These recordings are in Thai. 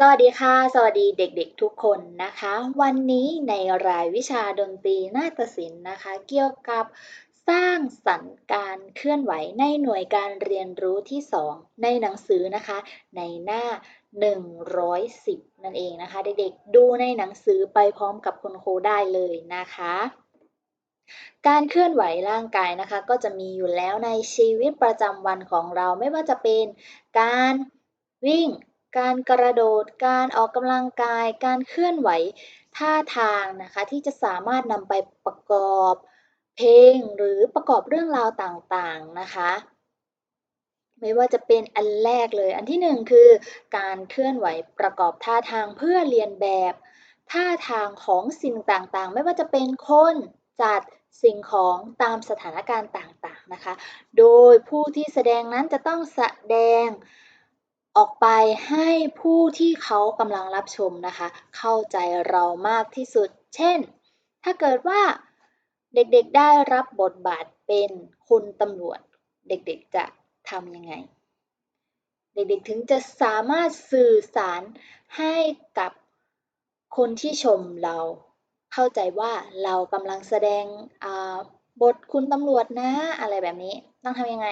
สวัสดีค่ะ สวัสดีเด็กๆทุกคนนะคะ วันนี้ในรายวิชาดนตรีนาฏศิลป์นะคะ เกี่ยวกับสร้างสรรค์การเคลื่อนไหวในหน่วยการเรียนรู้ที่ 2 ในหนังสือนะคะ ในหน้า 110 นั่นเองนะคะ เด็กๆดูในหนังสือไปพร้อมกับคุณครูได้เลยนะคะการเคลื่อนไหวร่างกายนะคะ ก็จะมีอยู่แล้วในชีวิตประจำวันของเราไม่ว่าจะเป็นการวิ่ง การกระโดด การออกกำลังกาย การเคลื่อนไหวท่าทางนะคะ ที่จะสามารถนำไปประกอบเพลงหรือประกอบเรื่องราวต่างๆนะคะ ไม่ว่าจะเป็นอันแรกเลย อันที่หนึ่งคือ การเคลื่อนไหวประกอบท่าทางเพื่อเรียนแบบท่าทางของสิ่งต่างๆ ไม่ว่าจะเป็นคนจัดสิ่งของตามสถานการณ์ต่างๆนะคะ โดยผู้ที่แสดงนั้นจะต้องแสดง ออกไปให้ผู้ที่เขากำลังรับชมนะคะ เข้าใจเรามากที่สุด เช่น ถ้าเกิดว่าเด็กๆได้รับบทบาทเป็นคุณตำรวจ เด็กๆจะทำยังไง เด็กๆถึงจะสามารถสื่อสารให้กับคนที่ชมเรา เข้าใจว่าเรากำลังแสดงบทคุณตำรวจนะ อะไรแบบนี้ ต้องทำยังไง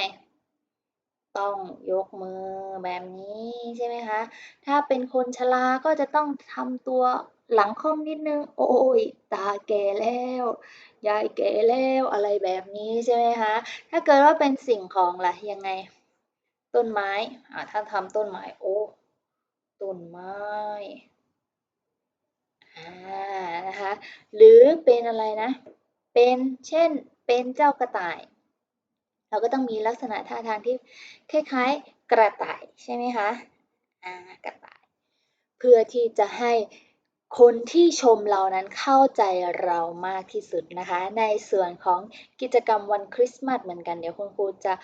ต้องยกมือแบบนี้ใช่ไหมคะ ถ้าเป็นคนชราก็จะต้องทำตัวหลังค่อมนิดนึง โอ้ยตาแก่แล้ว ยายแก่แล้วอะไรแบบนี้ใช่ไหมคะ ถ้าเกิดว่าเป็นสิ่งของล่ะยังไง ต้นไม้ อ่าถ้าทำต้นไม้ โอ้ ต้นไม้ อ่า นะคะ หรือเป็นอะไรนะ เป็นเช่น เป็นเจ้ากระต่าย เราก็ต้องมีลักษณะท่าทางที่คล้ายๆกระต่ายใช่ไหมคะอ่ากระต่าย เพื่อที่จะให้คนที่ชมเรานั้นเข้าใจเรามากที่สุดนะคะ ในส่วนของกิจกรรมวันคริสต์มาสเหมือนกัน เดี๋ยวคุณครูจะ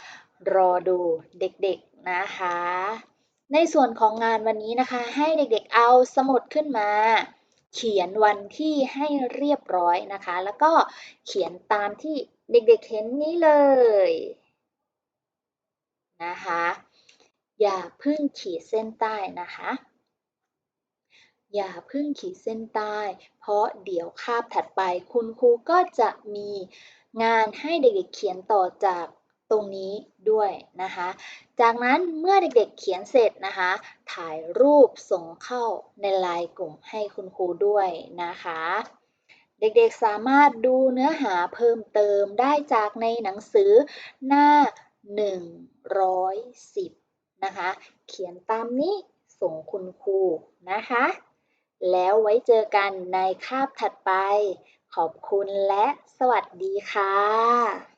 รอดูเด็กๆนะคะ ในส่วนของงานวันนี้นะคะ ให้เด็กๆเอาสมุดขึ้นมา เขียนวันที่ให้เรียบร้อยนะคะ แล้วก็เขียนตามที่เด็กๆเห็นนี้เลยนะคะ อย่าพึ่งขีดเส้นใต้นะคะ อย่าพึ่งขีดเส้นใต้ เพราะเดี๋ยวคาบถัดไปคุณครูก็จะมีงานให้เด็กๆเขียนต่อจาก ตรงนี้ด้วยนะคะ จากนั้นเมื่อเด็กๆเขียนเสร็จนะคะ ถ่ายรูปส่งเข้าในไลน์กลุ่มให้คุณครูด้วยนะคะ เด็กๆสามารถดูเนื้อหาเพิ่มเติมได้จากในหนังสือหน้า 110 นะคะ เขียนตามนี้ส่งคุณครูนะคะ แล้วไว้เจอกันในคาบถัดไป ขอบคุณและสวัสดีค่ะ